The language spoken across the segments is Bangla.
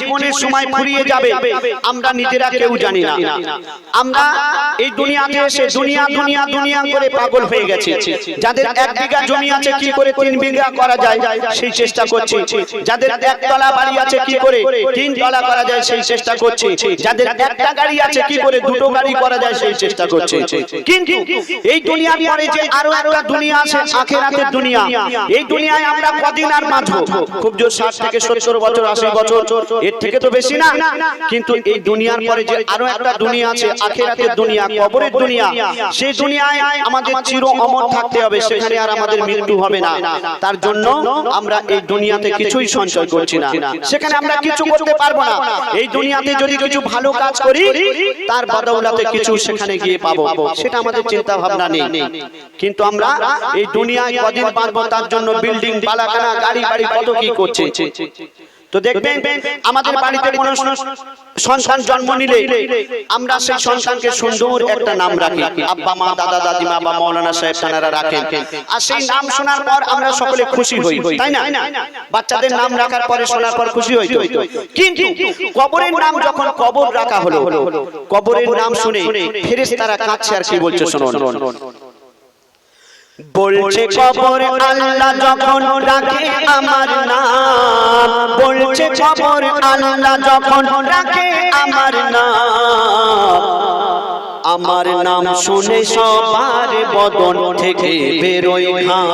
জীবনের সময় ফুরিয়ে যাবে আমরা নিজেরা কেউ জানি না। আমরা এই দুনিয়াতে এসে দুনিয়া দুনিয়া দুনিয়া করে পাগল হয়ে গেছে। যাদের এক বিঘা জমি আছে কি করে তিন বিঘা করা যায়? সেই চেষ্টা করছি। যাদের একতলা বাড়ি আছে কি করে? তিন তলা করা যায় সেই চেষ্টা করছি। যাদের একটা গাড়ি আছে কি করে? দুটো গাড়ি করা যায় সেই চেষ্টা করছি। কিন্তু এই দুনিয়ার পরে যে আরও একটা দুনিয়া আছে আখেরাতের দুনিয়া। এই দুনিয়ায় আমরা কদিন আর বাঁচবো খুব জোর ষাট থেকে সত্তর বছর আশি বছর এর থেকে তো বেশি না। কিন্তু এই দুনিয়ার পরে যে আরও একটা দুনিয়া আছে, আখেরাতের দুনিয়া, কবরের দুনিয়া, সেই দুনিয়ায় আমাদের চির অমর থাকতে হবে, সেখানে আর আমাদের মৃত্যু হবে না। তার জন্য আমরা এই দুনিয়াতে কিছুই সঞ্চয় করছি না। সেখানে আমরা কিছু করতে পারব না। এই দুনিয়াতে যদি কিছু ভালো কাজ করি, তার বদৌলাতে কিছু সেখানে গিয়ে পাবো। সেটা আমাদের চিন্তা ভাবনা নেই। কিন্তু আমরা এই দুনিয়ায় কদিন পারব, তার জন্য বিল্ডিং পালাখানা গাড়ি, বাড়ি, কত কি করছে? তো দেখবেন আমাদের বাড়িতে কোনো সন্তান জন্ম নিলে আমরা সেই সন্তানকে সুন্দর একটা নাম রাখি। আব্বা মা দাদা দাদিমা বা মৌলানা সাহেব তানারা রাখেন। আর সেই নাম শোনার পর আমরা সকলে খুশি হই। তাই না? বাচ্চাদের নাম রাখার পরে শোনার পর খুশি হই কিন্তু কবরের নাম যখন কবর রাখা হলো কবরের নাম শুনে ফেরেশতারা কাঁদছে আর কি বলছে শুনুন। বলছে খবর আল্লাহ যখন ডাকে আমার নাম। বলছে খবর আল্লাহ যখন ডাকে আমার নাম। আমার নাম শুনে সবার বদন থেকে বেরোয় ঘাম।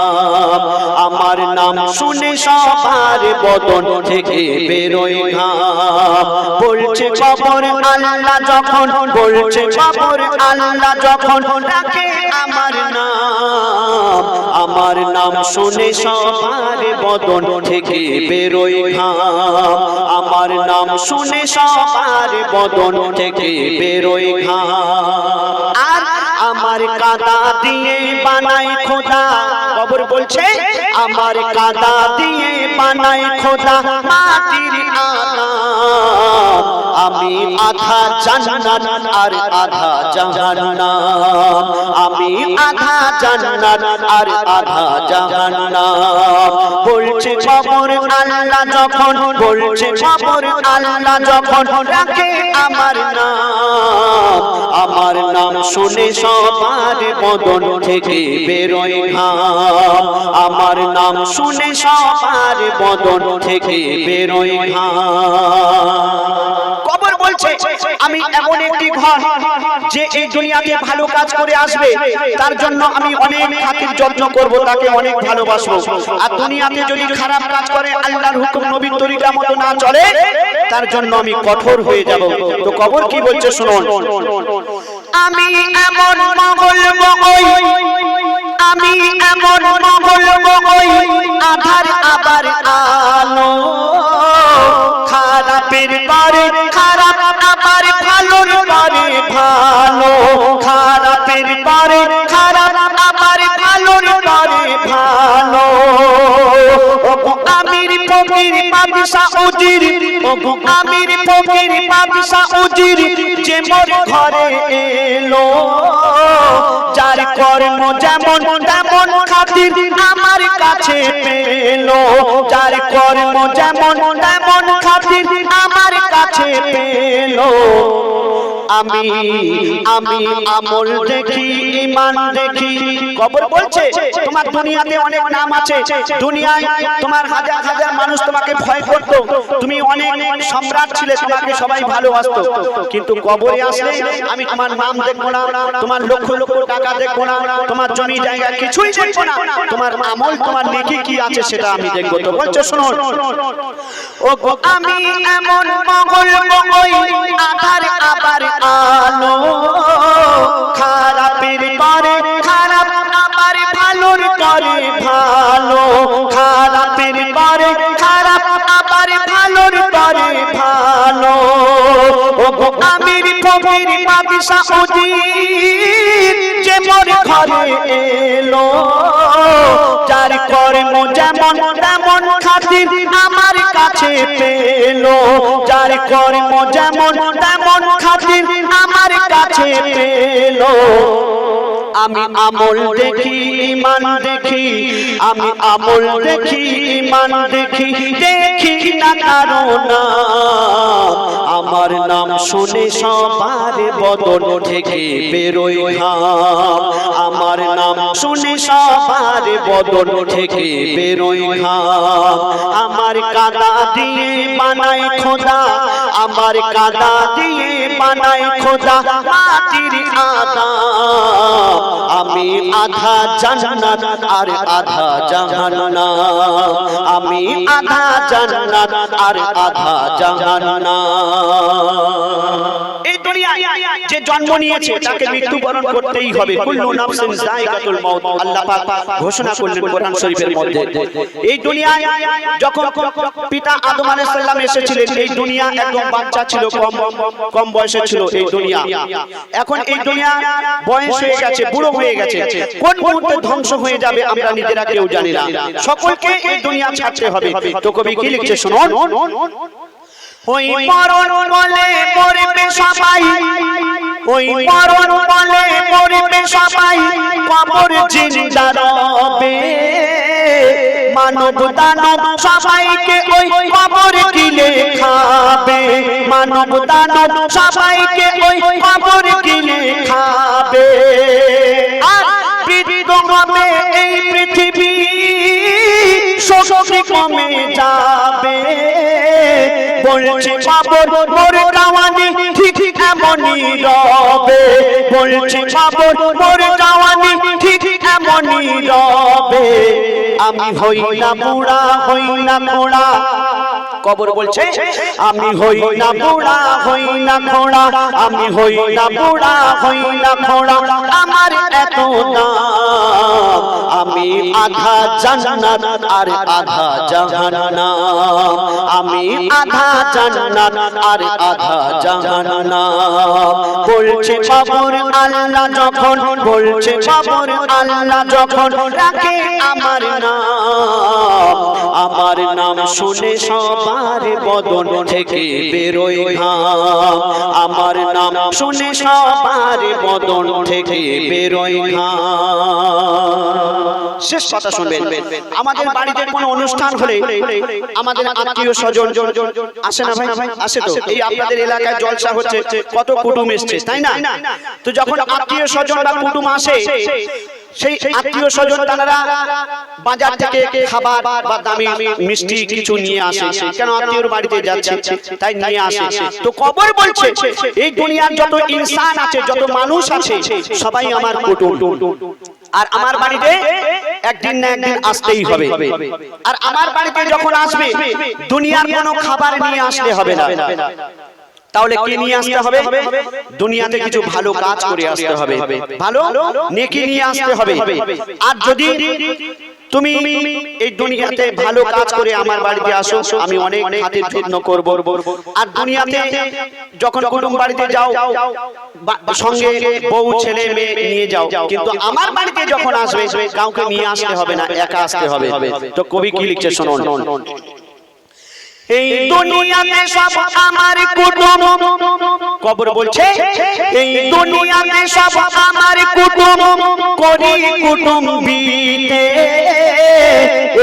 আমার নাম শুনে সবার বদন থেকে বেরোয় ঘাম। বলছে কবর আল্লাহ যখন, বলছে কবর আল্লাহ যখন রাখে আমার নাম। আমার নাম শুনে সবার বদন থেকে বেরোয় ঘাম। আমার নাম শুনে সবার বদন থেকে বেরোয় ঘাম। আমার কাদা দিয়ে বানাই খোদা। কবর বলছে, আমার কাদা দিয়ে বানাই খোদা। মাটির আদা আমি আধা জান্নাত আর আধা জাহান্নাম। আমি আধা জান্নাত আর আধা জাহান্নাম। বলছে খবর আল্লাহ যখন, বলছে খবর আল্লাহ যখন রাখে আমার নাম। আমার নাম শুনে সবার বদন থেকে বেরোয় ঘাম। আমার নাম শুনে সবার বদন থেকে বেরোয় ঘাম। কবর বলছে, আমি এমন একটি ঘর যে এই দুনিয়াতে ভালো কাজ করে আসবে, তার জন্য আমি অনেক খাতির যত্ন করব, তাকে অনেক ভালোবাসবো। আর দুনিয়াতে যদি খারাপ কাজ করে, আল্লাহর হুকুম নবীর তরিকা মতো না চলে, তার জন্য আমি কঠোর হয়ে যাব। তো কবর কি বলছে, শুনুন। আমি এমন মঙ্গল মঙ্গল আমি এমন মঙ্গল মঙ্গল আধার আবার আলো, খারাপের পরে খারাপের পরে খারাপ আবার ভালোর পরে ভালো। ওগো আমির ফকির বাদশা উজির, ওগো আমির ফকির বাদশা উজির, যে মোর ঘরে এলো। যার কর্ম যেমন তেমন খাতির আমার কাছে পেল। যার কর্ম যেমন তেমন খাতির আমার কাছে পেল। আমি আমি আমল দেখি ইমান দেখি। কবর বলছে, তোমার দুনিয়াতে অনেক নাম আছে। দুনিয়ায় তোমার হাজার হাজার মানুষ তোমাকে ভয় করতো। তুমি অনেক সম্রাট ছিলে, তোমাকে সবাই ভালোবাসতো। কিন্তু কবরে আসলে আমি তোমার নাম দেখব না, তোমার লক্ষ লক্ষ টাকা দেখব না, তোমার জমি জায়গা কিছুই দেখব না। তোমার আমল, তোমার নেকি কি আছে সেটা আমি দেখব। তো বলছো, শোনো ও আমি এমন মঙ্গল মঙ্গল আধার আবার আলো খারাপের পরে, খারাপ আবার ভালোর করে ভালো। খারাপের পরে, খারাপ আবার ভালোর করে ভালো। আমির ফকির বাদশা উজির যে মোর ঘরে এলো, যার কর্ম যেমন তেমন খাতির আমার কাছে পেল, যার কর্ম যেমন তেমন খাতির আমার কাছে পেল। আমি আমল দেখি ইমান দেখি, আমি আমল দেখি ইমান দেখি দেখি না কারও না শুনে সবার বদন থেকে বেরোয় ঘাম। আমার নাম শুনে সবার বদন থেকে বেরোয় ঘাম। আমার কাদা দিয়ে বানাই খোদা, আমার কাদা দিয়ে বানাই খোদা মাটির আদা। আমি আধা জান্নাত আর আধা জাহান্নাম। আমি আধা জান্নাত আর আধা জাহান্নাম। যে জন্ম নিয়েছে, তাকে মৃত্যুবরণ করতেই হবে। ঘোষণা করলেন কোরআন শরীফের মধ্যে। এই দুনিয়ায় যখন পিতা আদম এসেছিলেন, এই দুনিয়া একদম বাচ্চা ছিল, কম কম বয়সে ছিল এই দুনিয়া। এখন এই দুনিয়া বয়স হয়ে গেছে, বুড়ো হয়ে গেছে। কোন মুহূর্তে ধ্বংস হয়ে যাবে আমরা নিজেরা কেউ জানি না। সকলকে এই দুনিয়া ছাড়তে হবে। তো কবি কি লিখছে, শুনুন। ওই মরণ বলে মরবে সবাই। ওই মরণ বলে মরবে সবাই। কবর জিন্দা রবে। মানব দানব সবাইকে ওই কবর কিলে খাবে। মানব দানব সবাইকে ওই কবর কিলে খাবে। আর বৃদ্ধ হবে এই পৃথিবী। শক্তি কমে যাবে। বলছে বাবর, মোর জওয়ানি ঠিক এমনই রবে। বলছে বাবর, মোর জওয়ানি ঠিক এমনই রবে। আমি হইলাম বুড়া হইলাম ঘোড়া কবর বলছে, আমি হই না বুড়া, হই না খোড়া, আমি হই না বুড়া, হই না খোড়া, আমার এত নাম, আমি আধা জান্নাত আর আধা জাহান্নাম আমি আধা জান্নাত আর আধা জাহান্নাম। বলছে খবর আল্লাহ যখন বলছে খবর আল্লাহ যখন রাখে আমার নাম। আমার নাম শুনে সবার বদন থেকে বেরোয় ঘাম। আমার নাম শুনে সবার বদন থেকে বেরোয় ঘাম। শেষ কথা শুনবেন। আমাদের বাড়িতে কোনো অনুষ্ঠান হলে আমাদের আত্মীয় স্বজন আসে না ভাই? আসে তো। এই আপনাদের এলাকায় জলসা হচ্ছে কত কুটুম এসছে তাই না? তো যখন আত্মীয় স্বজন বা কুটুম আসে সেই আত্মীয় স্বজন তারা বাজার থেকে খাবার বা দামি মিষ্টি কিছু নিয়ে আসে কেন আত্মীয়র বাড়িতে যাচ্ছে? তাই নিয়ে আসে। তো কবর বলছে এই দুনিয়ার যত ইনসান আছে যত মানুষ আছে সবাই আমার কুটুম। আর আমার বাড়িতে একদিন না একদিন আসতেই হবে। আর আমার বাড়িতে যখন আসবে দুনিয়ার কোনো খাবার নিয়ে আসতে হবে না। তাহলে কি নিয়ে আসতে হবে? দুনিয়াতে কিছু ভালো কাজ করে আসতে হবে। ভালো? নেকি নিয়ে আসতে হবে। আর যদি তুমি এই দুনিয়াতে ভালো কাজ করে আমার বাড়িতে আসো আমি অনেক খাতির যত্ন করব। আর দুনিয়াতে যখন কুটুম বাড়িতে যাও সঙ্গে বউ ছেলে মেয়ে নিয়ে যাও। কিন্তু আমার বাড়িতে যখন আসবে কাউকে নিয়ে আসতে হবে না একা আসতে হবে। তো কবি কি লিখছে শুনুন এই দুনিয়াতে সব আমার কুটুম। কবর বলছে এই দুনিয়াতে সব আমার কুটুম। করি কুটুম বিতে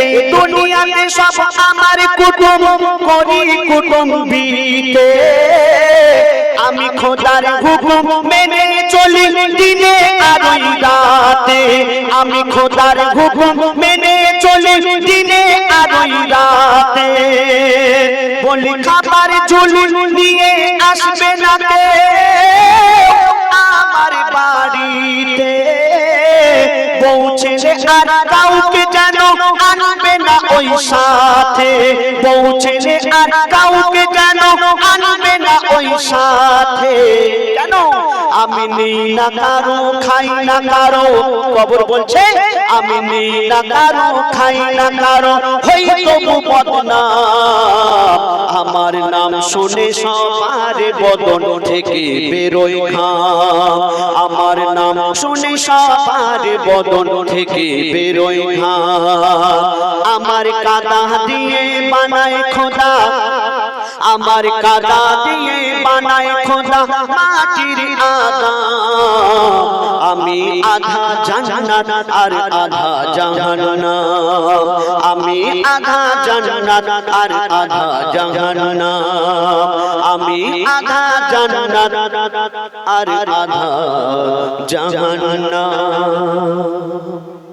এই দুনিয়াতে সব আমার কুটুম, করি কুটুম বিতে আমি খোদার হুকুম মেনে চলি দিনে আর রাতে। আমি খোদার হুকুম মেনে চলি দিনে আর রাতে। বলি, খাবার ঝুলি নিয়ে আসবে না আমার বাড়িতে পৌঁছে আর কাউকে যেন আনবে না ওই সাথে। পৌঁছে আর কাউকে যেন আনবে না ওই সাথে। কেন? আমি নেই না কারও খাই না কারও। কবর বলছে, আমি নেই না কারও খাই না কারও। হই তবু বদনা আমার নাম শুনে সবার বদন থেকে বেরোয় ঘাম। আমার নাম শুনে সবার বদন থেকে বেরোয় ঘাম। আমার কাদা দিয়ে বানায় খোদা। আমার কাদা দিয়ে বানায় খোদা মাটির আদা। আমি আধা জান্নাত আর আধা জাহান্নাম। আমি আধা জান্নাত আর আধা জাহান্নাম। আমি আধা জান্নাত আর আধা জাহান্নাম।